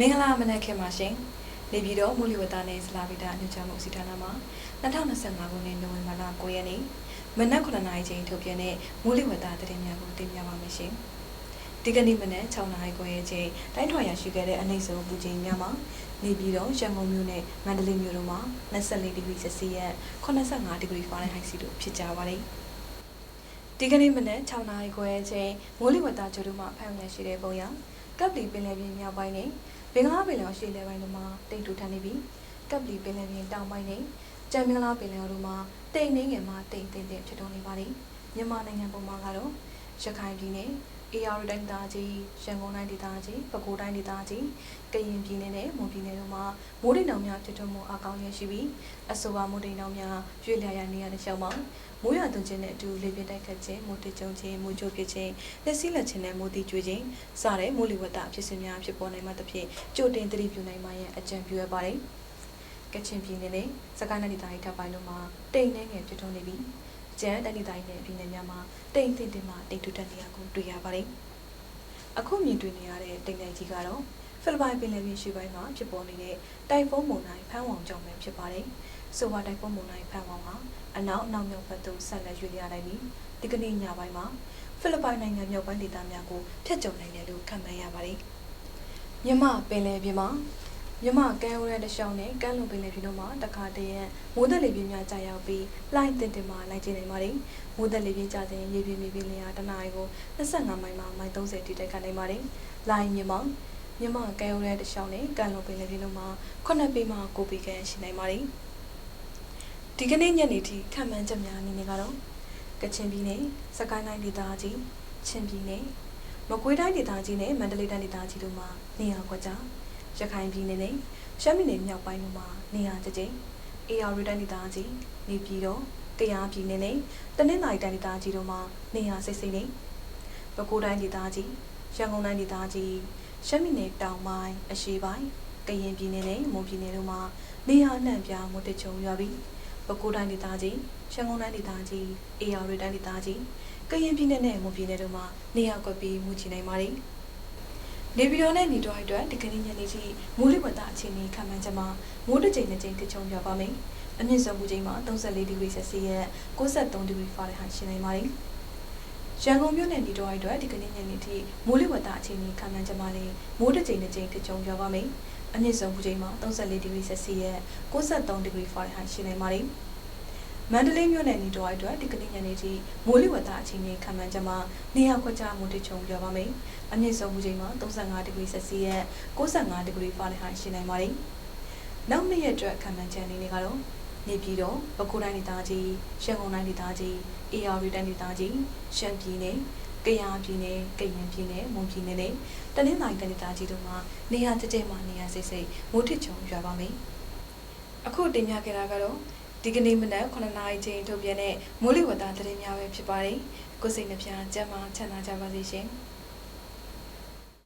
မင်္ဂလာမနက်ခင်ပါရှင်။နေပြည်တော်မူလီဝတ္တနဲ့ဇလာဗီတာအညွှန်ကြားမှုစီဌာနမှာ2025ခုနှစ်နိုဝင်ဘာလ9ရက်နေ့မနက်9:00နာရီချိန်ထုတ်ပြန်တဲ့မူလီဝတ္တသတင်းများကိုတင်ပြပါမယ်ရှင်။ဒီကနေ့မနက်6:00နာရီခွဲချိန်တိုင်းထွာရရှိခဲ့တဲ့အနှိမ့်ဆုံးပူချိန်များမှာနေပြည်တော်ရန်ကုန်မြို့နဲ့မန္တလေးမြို့တို့မှာ24ဒီဂရီဆယ်စီယပ်85ဒီဂရီဖာရင်ဟိုက်စီတို့ဖြစ်ကြပါတယ်။ဒီကနေ့မနက်6:00နာရီခွဲချိန်မိုးလေဝသကြိုတို့မှဖမ်းရရှိတဲ့ပုံရကပ်လီပင်လယ်ပြင်မြောက်ပိုင်းနဲ့ ဘင်္ဂလားပင်လယ်ရှေ့လယ်ပိုင်းတို့မှာတိတ်တူထန်နေပြီးကပ်လီပင်လယ်ပြင်တောင်ပိုင်းနဲ့ကြံမင်္ဂလာပင်လယ်တို့မှာတိတ်နှင်းငယ်မှာတိတ်တိတ်တိတ်ဖြစ်တော်နေပါတယ်မြန်မာနိုင်ငံပုံမှာကတော့ရခိုင်ပြည်နယ် အေရတိုင်းဒေသကြီးရန်ကုန်တိုင်းဒေသကြီးပဲခူးတိုင်းဒေသကြီးကရင်ပြည်နယ်နဲ့မွန်ပြည်နယ်တို့မှာမိုးတိမ်တောင်များဖြစ်ထွန်းမှုအကောင်းရရှိပြီးအဆိုပါမိုးတိမ်တောင်များရွေ့လျားရနေရတဲ့ရှောင်းမှာမိုးရွာသွန်းခြင်းနဲ့အတူလေပြင်းတိုက်ခတ်ခြင်းမိုးတိမ်ကျုံခြင်းမိုးကြိုးဖြစ်ခြင်းလက်စည်းလက်ခြင်းနဲ့မိုးတိကျွေးခြင်းစတဲ့မိုးလေဝသဖြစ်စဉ်များဖြစ်ပေါ်နိုင်မှသဖြင့်ကြိုတင်သတိပြုနိုင်မှရန်အကြံပြုရပါတယ်ကချင်ပြည်နယ်နဲ့စကိုင်းတိုင်းဒေသကြီးထပ်ပိုင်းတို့မှာတိမ်နှဲငယ်ဖြစ်ထွန်းနေပြီး ကျန်းတိုင်းဒေသကြီးနဲ့ပြည်နယ်များမှာတိမ်တင်တင်မှတိမ်ထူတက်နေရကိုတွေ့ရပါတယ်။အခုမြင်တွေ့နေရတဲ့တိမ်တိုင်ကြီးကတော့ဖိလစ်ပိုင်ပင်လယ်ပြင်ရှေ့ပိုင်းမှာဖြစ်ပေါ်နေတဲ့တိုင်ဖုန်းမုန်တိုင်းဖမ်းဝေါင်ကြောင့်ပဲဖြစ်ပါတယ်။ဆိုပါတိုင်ဖုန်းမုန်တိုင်းဖမ်းဝေါင်ဟာအနောက်အနောက်မြောက်ဘက်သို့ဆက်လက်ရွေ့လျားနိုင်ပြီးဒီကနေ့ညပိုင်းမှာဖိလစ်ပိုင်နိုင်ငံမြောက်ပိုင်းဒေသများကိုဖျက်ကျုံနိုင်တယ်လို့ခန့်မှန်းရပါတယ်။မြမပင်လယ်ပြင်မှာ မြမကမ်းရိုးရဲတစ်လျှောက်နဲ့ကမ်းလွန်ပင်လယ်ပြင်တို့မှာတခါတည်းရန်မိုးသက်လေပြင်းများကြာရောက်ပြီးလှိုင်းတင်တင်မှလိုက်ကျနေပါတယ်။မိုးသက်လေပြင်းကြတဲ့ရေပြင်းမြေပြင်းလျာတနာရီကို25မိုင်မှမိုင်30တိတိုက်ခတ်နိုင်ပါတယ်။လှိုင်းမြမမြမကမ်းရိုးရဲတစ်လျှောက်နဲ့ကမ်းလွန်ပင်လယ်ပြင်တို့မှာ9ပေမှ9ပေခန့်ရှိနိုင်ပါတယ်။ဒီကနေ့ညနေထိခံမှန်းချက်များအနေနဲ့ကတော့ကချင်ပြည်နယ်စကိုင်းတိုင်းဒေသကြီးချင်းပြည်နယ်မကွေးတိုင်းဒေသကြီးနဲ့မန္တလေးတိုင်းဒေသကြီးတို့မှာနေရာကွက်ကြား ရခိုင်ပြည်နယ်နဲ့ရှမ်းပြည်နယ်မြောက်ပိုင်းတို့မှာနေရာကျကျအေရရီတိုင်းဒေသကြီးနေပြည်တော်ကယားပြည်နယ်နဲ့တနင်္သာရီတိုင်းဒေသကြီးတို့မှာနေရာစိတ်စိတ်နေပဲခူးတိုင်းဒေသကြီးရန်ကုန်တိုင်းဒေသကြီးရှမ်းပြည်နယ်တောင်ပိုင်းအရှေ့ပိုင်းကရင်ပြည်နယ်နဲ့မွန်ပြည်နယ်တို့မှာနေရာနှံ့ပြားမွတ်တချုံရွာပြီးပဲခူးတိုင်းဒေသကြီးရန်ကုန်တိုင်းဒေသကြီးအေရရီတိုင်းဒေသကြီးကရင်ပြည်နယ်နဲ့မွန်ပြည်နယ်တို့မှာနေရာကွက်ပြီးမူချနိုင်ပါတယ် နေပြည်တော်နဲ့နေတော်အတွက်ဒီကနေ့ညနေထိမိုးလေဝသအခြေအနေခံမှန်းချက်မှာမိုးတစ်ကြိမ်နှစ်ကြိမ်တချုံရွာပါမယ်။အမြင့်ဆုံးမူချိန်မှာ34ဒီဂရီဆယ်စီယပ်63ဒီဂရီဖာရင်ဟိုက်ရှိနိုင်ပါတယ်။ရန်ကုန်မြို့နယ်နေတော်အတွက်ဒီကနေ့ညနေထိမိုးလေဝသအခြေအနေခံမှန်းချက်မှာလည်းမိုးတစ်ကြိမ်နှစ်ကြိမ်တချုံရွာပါမယ်။အမြင့်ဆုံးမူချိန်မှာ34ဒီဂရီဆယ်စီယပ်63ဒီဂရီဖာရင်ဟိုက်ရှိနိုင်ပါတယ်။ မန္တလေးမြို့နယ်နေတော်အတွက်ဒီကနေ့ညနေထိမိုးလေဝသအခြေအနေခံမှန်းချက်မှာနေရာခွက်ကြားမိုးတချုံရွာပါမယ်။အမြင့်ဆုံးမူချိန်မှာ35ဒီဂရီဆယ်စီယပ်65ဒီဂရီဖာရင်ဟိုက်ရှိနိုင်ပါတယ်။နောက်နှစ်ရက်အတွက်ခံမှန်းချက်အနေနဲ့ကတော့နေပြည်တော်ပဲခူးတိုင်းဒေသကြီးရန်ကုန်တိုင်းဒေသကြီးအေရရီတိုင်းဒေသကြီးရှမ်းပြည်နယ်ကယားပြည်နယ်ကရင်ပြည်နယ်မွန်ပြည်နယ်နဲ့တနင်္သာရီတိုင်းဒေသကြီးတို့မှာနေရာကျကျမှနေရာစိတ်စိတ်မိုးထစ်ချုံရွာပါမယ်။အခုတင်ပြခဲ့တာကတော့ ဒီကနေ့မနက်9နာရီချိန်ထုတ်ပြန်တဲ့မိုးလေဝသသတင်းများပဲဖြစ်ပါတယ်။ကိုစိတ်နှပြကျမ်းမာချမ်းသာကြပါစေရှင်။